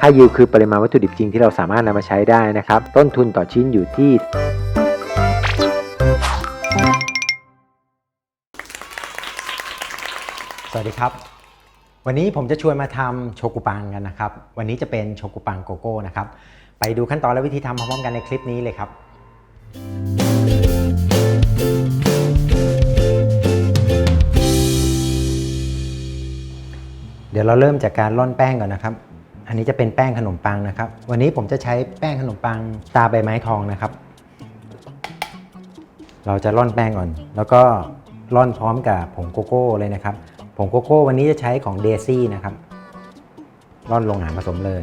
ค่ายิวคือปริมาณวัตถุดิบจริงที่เราสามารถนำมาใช้ได้นะครับ ต้นทุนต่อชิ้นอยู่ที่ สวัสดีครับ วันนี้ผมจะชวนมาทำโชกุปังกันนะครับ วันนี้จะเป็นโชกุปังโกโก้นะครับ ไปดูขั้นตอนและวิธีทำพร้อมๆกันในคลิปนี้เลยครับ ดี๋ยวเราเริ่มจากการร่อนแป้งก่อนนะครับ อันนี้จะเป็นแป้งขนมปังนะครับ วันนี้ผมจะใช้แป้งขนมปังตาใบไม้ทองนะครับ เราจะร่อนแป้งก่อน แล้วก็ร่อนพร้อมกับผงโกโก้เลยนะครับ ผงโกโก้วันนี้จะใช้ของเดซี่นะครับ ร่อนลงหางผสมเลย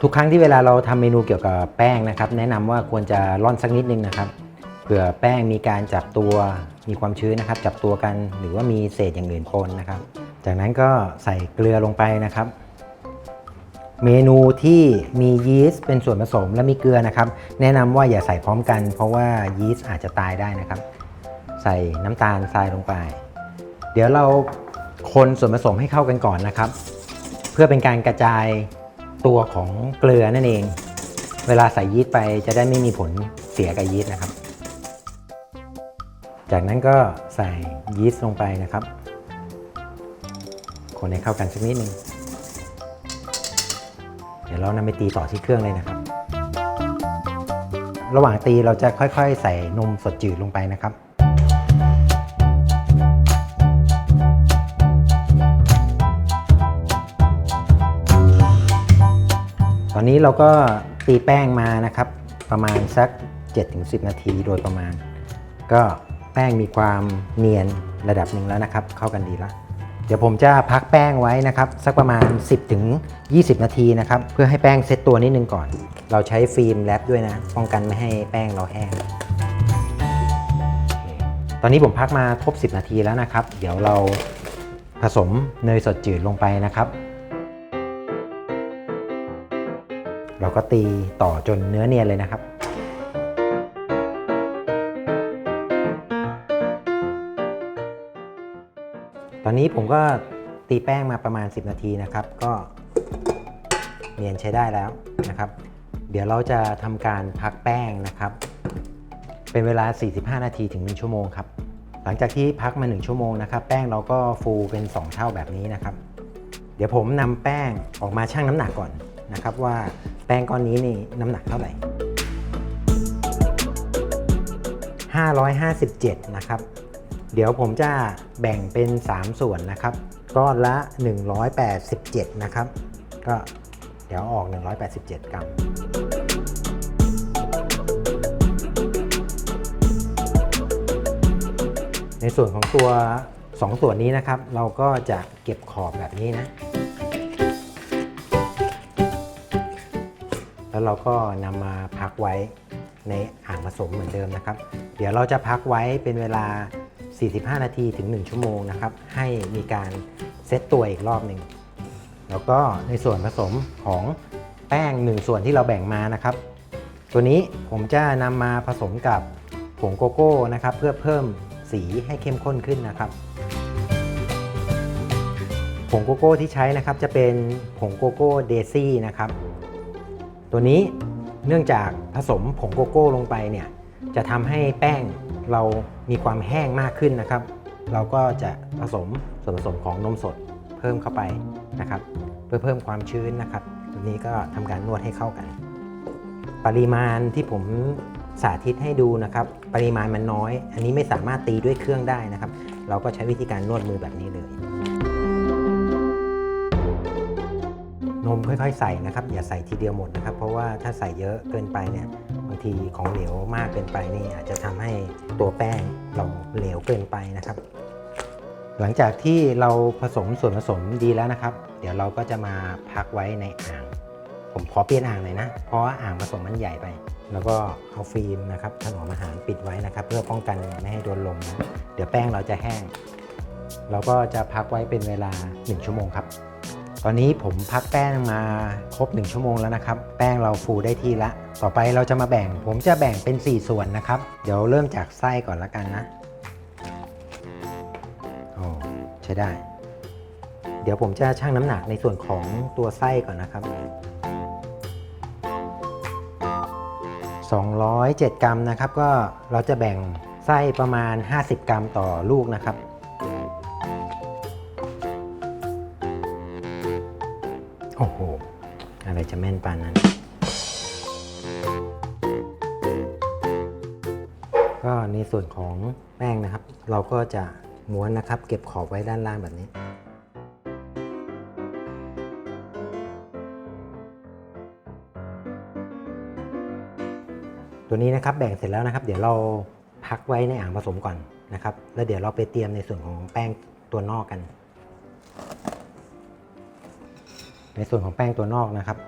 ทุกครั้งที่เวลาเราทำเมนูเกี่ยวกับแป้งนะครับ แนะนำว่าควรจะร่อนสักนิดนึงนะครับ เผื่อแป้งมีการจับตัว มีความชื้นนะครับ จับตัวกัน หรือว่ามีเศษอย่างอื่นปนนะครับ จากนั้นก็ใส่เกลือลงไปนะครับ เมนูที่มียีสต์เป็นส่วนผสมและมีเกลือนะครับ แนะนำว่าอย่าใส่พร้อมกัน เพราะว่ายีสต์อาจจะตายได้นะครับ ใส่น้ำตาลทรายลงไป เดี๋ยวเราคนส่วนผสมให้เข้ากันก่อนนะครับ เพื่อเป็นการกระจายตัวของเกลือนั่นเอง เวลาใส่ยีสต์ไปจะได้ไม่มีผลเสียกับยีสต์นะครับ จากนั้นก็ใส่ยีสต์ลงไปนะครับ คนให้เข้ากันสักนิดนึง เดี๋ยวเรานำไปตีต่อที่เครื่องเลยนะครับ ระหว่างตีเราจะค่อยๆ ใส่นมสดจืดลงไปนะครับตอนนี้เราก็ตีแป้งมานะครับ ประมาณสัก 7-10 นาทีโดยประมาณ ก็แป้งมีความเนียนระดับหนึ่งแล้วนะครับ เข้ากันดีแล้ว เดี๋ยวผมจะพักแป้งไว้นะครับ สักประมาณ 10ถึง20 นาทีนะครับ เพื่อให้แป้งเซตตัวนิดนึงก่อน เราใช้ฟิล์มแรปด้วยนะ ป้องกันไม่ให้แป้งเราแห้ง ตอนนี้ผมพักมาครบ 10 นาทีแล้วนะครับ เดี๋ยวเราผสมเนยสดจืดลงไปนะครับ เราก็ตีต่อจนเนื้อเนียนเลยนะครับ ตอนนี้ผมก็ตีแป้งมาประมาณ 10 นาทีนะครับ ก็เนียนใช้ได้แล้วนะครับ เดี๋ยวเราจะทำการพักแป้งนะครับ เป็นเวลา 45 นาทีถึง 1 ชั่วโมงครับ หลังจากที่พักมา 1 ชั่วโมงนะครับ แป้งเราก็ฟูเป็น 2 เท่าแบบนี้นะครับ เดี๋ยวผมนำแป้งออกมาชั่งน้ำหนักก่อนนะครับว่าแป้งก้อนนี้นี่น้ำหนักเท่าไหร่ 557 นะครับ เดี๋ยวผมจะแบ่งเป็น 3 ส่วนนะครับก้อนละ 187 นะครับ ก็เดี๋ยวออก 187 กรัมในส่วนของตัว 2 ส่วนนี้นะครับ เราก็จะเก็บขอบแบบนี้นะ แล้วเราก็นำมาพักไว้ในอ่างผสมเหมือนเดิมนะครับ เดี๋ยวเราจะพักไว้เป็นเวลา 45 นาทีถึง 1 ชั่วโมงนะครับ ให้มีการเซตตัวอีกรอบหนึ่ง แล้วก็ในส่วนผสมของแป้ง 1 ส่วนที่เราแบ่งมานะครับ ตัวนี้ผมจะนำมาผสมกับผงโกโก้นะครับ เพื่อเพิ่มสีให้เข้มข้นขึ้นนะครับ ผงโกโก้ที่ใช้นะครับจะเป็นผงโกโก้เดซี่นะครับ ตัวนี้เนื่องจากผสมผงโกโก้ลงไปเนี่ยจะทำให้แป้ง เรามีความแห้งมากขึ้นนะครับ เราก็จะผสมส่วนผสมของนมสดเพิ่มเข้าไปนะครับ เพื่อเพิ่มความชื้นนะครับตัวนี้ก็ทำการนวดให้เข้ากัน ปริมาณที่ผมสาธิตให้ดูนะครับ ปริมาณมันน้อย อันนี้ไม่สามารถตีด้วยเครื่องได้นะครับ เราก็ใช้วิธีการนวดมือแบบนี้เลย นมค่อยๆ ใส่นะครับ อย่าใส่ทีเดียวหมดนะครับ เพราะว่าถ้าใส่เยอะเกินไปเนี่ยางทีของเหลวมากเกินไปนี่อาจจะทำให้ตัวแป้งเราเหลวเกินไปนะครับ หลังจากที่เราผสมส่วนผสมดีแล้วนะครับ เดี๋ยวเราก็จะมาพักไว้ในอ่าง ผมขอเปลี่ยนอ่างหน่อยนะ เพราะว่าอ่างผสมมันใหญ่ไป แล้วก็เอาฟิล์มนะครับถนอมอาหารปิดไว้นะครับ เพื่อป้องกันไม่ให้โดนลมนะเดี๋ยวแป้งเราจะแห้ง เราก็จะพักไว้เป็นเวลา 1 ชั่วโมงครับ ตอนนี้ผมพักแป้งมาครบ 1 ชั่วโมงแล้วนะครับ แป้งเราฟูได้ที่ละ ต่อไปเราจะมาแบ่ง ผมจะแบ่งเป็น 4 ส่วนนะครับ เดี๋ยวเริ่มจากไส้ก่อนละกันนะ โอ้ใช้ได้ เดี๋ยวผมจะชั่งน้ำหนักในส่วนของตัวไส้ก่อนนะครับ 207 กรัมนะครับ ก็เราจะแบ่งไส้ประมาณ 50 กรัมต่อลูกนะครับ โอ้โห อะไรจะแม่นปานนั้น ก็ในส่วนของแป้งนะครับ เราก็จะม้วนนะครับ เก็บขอบไว้ด้านล่างแบบนี้ ตัวนี้นะครับแบ่งเสร็จแล้วนะครับ เดี๋ยวเราพักไว้ในอ่างผสมก่อนนะครับ แล้วเดี๋ยวเราไปเตรียมในส่วนของแป้งตัวนอกกัน ในส่วนของแป้งตัวนอกนะครับ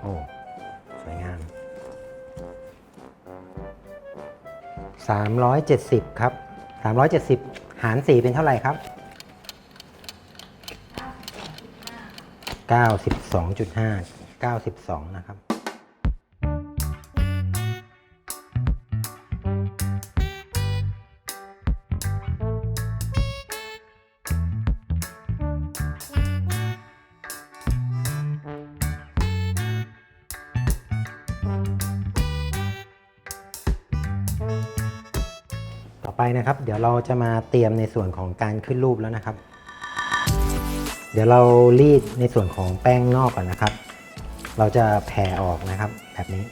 โอ้ สวยงาม 370 ครับ 370 หาร 4 เป็นเท่าไหร่ครับ 92.5 92 นะครับ ไปนะครับ เดี๋ยวเราจะมาเตรียมในส่วนของการขึ้นรูปแล้วนะครับ เดี๋ยวเรารีดในส่วนของแป้งนอกก่อนนะครับ เราจะแผ่ออกนะครับ แบบนี้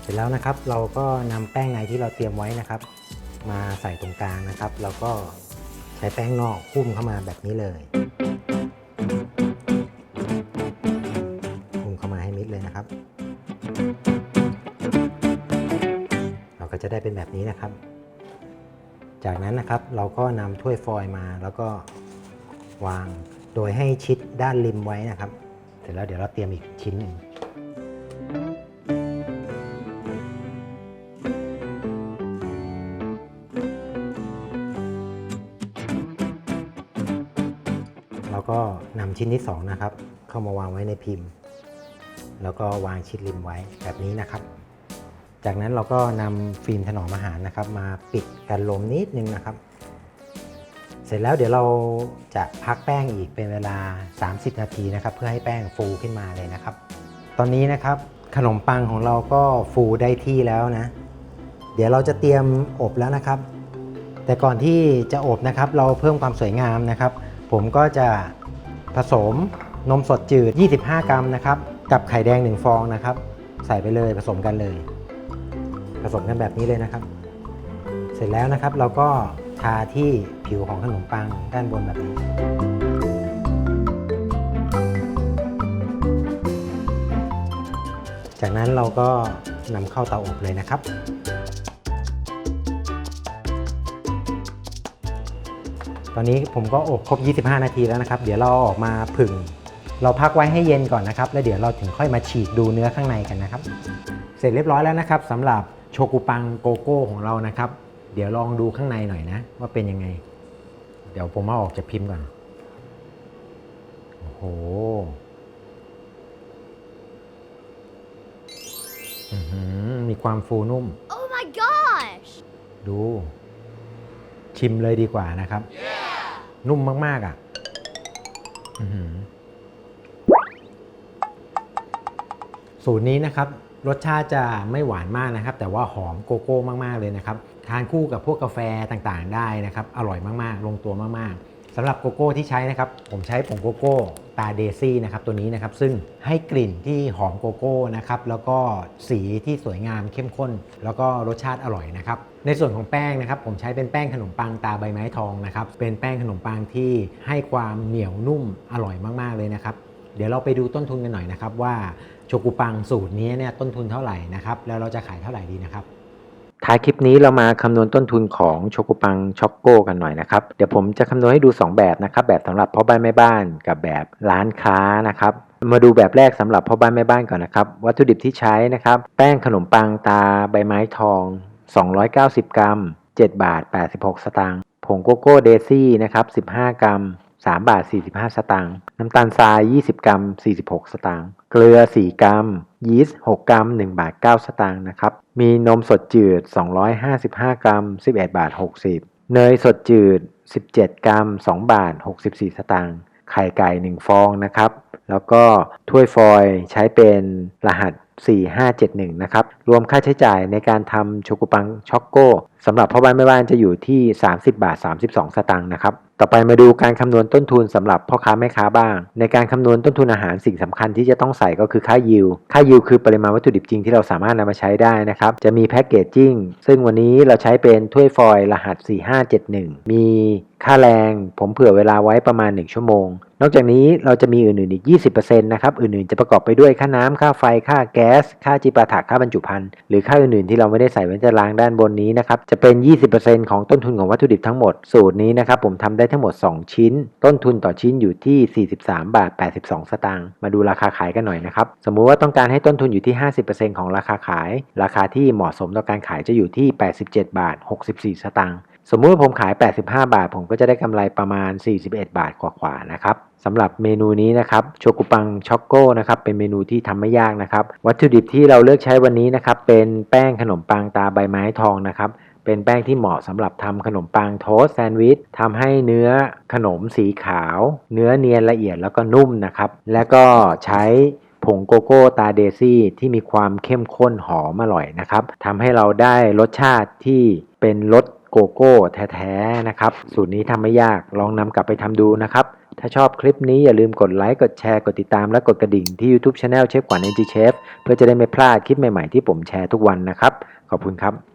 เสร็จแล้วนะครับเราก็นำแป้งในที่เราเตรียมไว้นะครับ มาใส่ตรงกลางนะครับ แล้วก็ใช้แป้งนอกหุ้มเข้ามาแบบนี้เลย เราก็จะได้เป็นแบบนี้นะครับ จากนั้นนะครับเราก็นำถ้วยฟอยล์มาแล้วก็วางโดยให้ชิดด้านริมไว้นะครับ เสร็จแล้วเดี๋ยวเราเตรียมอีกชิ้นหนึ่งเราก็นำชิ้นที่สองนะครับ เข้ามาวางไว้ในพิมพ์ แล้วก็วางชิดริมไว้แบบนี้นะครับ จากนั้นเราก็นำฟิล์มถนอมอาหารนะครับ มาปิดกันลมนิดนึงนะครับ เสร็จแล้วเดี๋ยวเราจะพักแป้งอีกเป็นเวลา 30 นาทีนะครับ เพื่อให้แป้งฟูขึ้นมาเลยนะครับ ตอนนี้นะครับขนมปังของเราก็ฟูได้ที่แล้วนะ เดี๋ยวเราจะเตรียมอบแล้วนะครับ แต่ก่อนที่จะอบนะครับ เราเพิ่มความสวยงามนะครับ ผมก็จะผสมนมสดจืด 25 กรัมนะครับ กับไข่แดง 1 ฟองนะครับ ใส่ไปเลยผสมกันเลย ผสมกันแบบนี้เลยนะครับ เสร็จแล้วนะครับเราก็ทาที่ผิวของขนมปังด้านบนแบบนี้ จากนั้นเราก็นำเข้าเตาอบเลยนะครับ ตอนนี้ผมก็อบครบ 25 นาทีแล้วนะครับ เดี๋ยวเราอออกมาผึ่ง เราพักไว้ให้เย็นก่อนนะครับ แล้วเดี๋ยวเราถึงค่อยมาฉีกดูเนื้อข้างในกันนะครับ เสร็จเรียบร้อยแล้วนะครับสำหรับ โชกุปังโกโก้ของเรานะครับ เดี๋ยวลองดูข้างในหน่อยนะ ว่าเป็นยังไง เดี๋ยวผมเอาออกจากพิมพ์ก่อนโอ้โหอื้อหือมีความฟูนุ่ม Oh my gosh! ดู ชิมเลยดีกว่านะครับนุ่มมาก ๆ อะอื้อหือสูตรนี้นะครับ รสชาติจะไม่หวานมากนะครับ แต่ว่าหอมโกโก้มากๆเลยนะครับ ทานคู่กับพวกกาแฟต่างๆ ได้นะครับ อร่อยมากๆ ลงตัวมากๆสำหรับโกโก้ที่ใช้นะครับ ผมใช้ผงโกโก้ตาเดซี่นะครับตัวนี้นะครับ ซึ่งให้กลิ่นที่หอมโกโก้นะครับ แล้วก็สีที่สวยงามเข้มข้น แล้วก็รสชาติอร่อยนะครับ ในส่วนของแป้งนะครับ ผมใช้เป็นแป้งขนมปังตาใบไม้ทองนะครับ เป็นแป้งขนมปังที่ให้ความเหนียวนุ่มอร่อยมากๆเลยนะครับ เดี๋ยวเราไปดูต้นทุนกันหน่อยนะครับว่า โชกุปังสูตรนี้เนี่ยต้นทุนเท่าไหร่นะครับ แล้วเราจะขายเท่าไหร่ดีนะครับท้ายคลิปนี้เรามาคำนวณต้นทุนของโชกุปังช็อกโก้กันหน่อยนะครับ เดี๋ยวผมจะคำนวณให้ดู 2 แบบนะครับ แบบสำหรับพ่อบ้านแม่บ้านกับแบบร้านค้านะครับ มาดูแบบแรกสำหรับพ่อบ้านแม่บ้านก่อนนะครับ วัตถุดิบที่ใช้นะครับ แป้งขนมปังตาใบไม้ทอง 290 กรัม 7 บาท 86 สตางค์ ผงโกโก้เดซี่นะครับ 15 กรัม 3 บาท 45 สตางค์ น้ำตาลทราย 20 กรัม 46 สตางค์ เกลือ 4 กรัม ยีสต์ 6 กรัม 1 บาท 9 สตางค์นะครับ มีนมสดจืด 255 กรัม 11 บาท 60 เนยสดจืด 17 กรัม 2 บาท 64 สตางค์ ไข่ไก่ 1 ฟองนะครับ แล้วก็ถ้วยฟอยใช้เป็นรหัส 4571 นะครับ รวมค่าใช้จ่ายในการทำโชกุปังช็อกโก้สำหรับพ่อบ้านแม่บ้านจะอยู่ที่ 30 บาท 32 สตางค์นะครับ ต่อไปมาดูการคำนวณต้นทุนสำหรับพ่อค้าแม่ค้าบ้าง ในการคำนวณต้นทุนอาหารสิ่งสำคัญที่จะต้องใส่ก็คือค่ายิว ค่ายิวคือปริมาณวัตถุดิบจริงที่เราสามารถนำมาใช้ได้นะครับ จะมีแพ็กเกจจิ้งซึ่งวันนี้เราใช้เป็นถ้วยฟอยล์รหัส 4571 มี ค่าแรงผมเผื่อเวลาไว้ประมาณ 1 ชั่วโมง นอกจากนี้เราจะมีอื่นๆอีก 20%นะครับ อื่นๆจะประกอบไปด้วยค่าน้ำค่าไฟ ค่าแก๊ส ค่าจิปาถะค่าบรรจุภัณฑ์ หรือค่าอื่นๆที่เราไม่ได้ใส่ไว้ในตารางด้านบนนี้นะครับ จะเป็น 20%ของต้นทุนของวัตถุดิบทั้งหมด สูตรนี้นะครับผมทำได้ทั้งหมด 2 ชิ้น ต้นทุนต่อชิ้นอยู่ที่ 43 บาท 82 สตางค์ มาดูราคาขายกันหน่อยนะครับ สมมุติว่าต้องการให้ต้นทุนอยู่ที่ 50%ของราคาขาย ราคาที่เหมาะสมต่อการขายจะอยู่ที่ 87 บาท 64 สตางค์ สมมุติว่าผมขาย 85 บาท ผมก็จะได้กำไรประมาณ 41 บาทกว่าๆนะครับสำหรับเมนูนี้นะครับโชกุปังช็อกโก้นะครับเป็นเมนูที่ทำไม่ยากนะครับ วัตถุดิบที่เราเลือกใช้วันนี้นะครับเป็นแป้งขนมปังตาใบไม้ทองนะครับเป็นแป้งที่เหมาะสำหรับทำขนมปังโทสแซนด์วิชทำให้เนื้อขนมสีขาว เนื้อเนียนละเอียดแล้วก็นุ่มนะครับแล้วก็ใช้ผงโกโก้ตาเดซี่ที่มีความเข้มข้นหอมอร่อยนะครับทำให้เราได้รสชาติที่เป็นรส โกโก้แท้ๆนะครับ สูตรนี้ทำไม่ยากลองนำกลับไปทำดูนะครับ ถ้าชอบคลิปนี้อย่าลืมกดไลค์ กดแชร์ กดติดตาม และกดกระดิ่งที่ YouTube Channel เชฟขวัญ NG Chef เพื่อจะได้ไม่พลาดคลิปใหม่ๆที่ผมแชร์ทุกวันนะครับ ขอบคุณครับ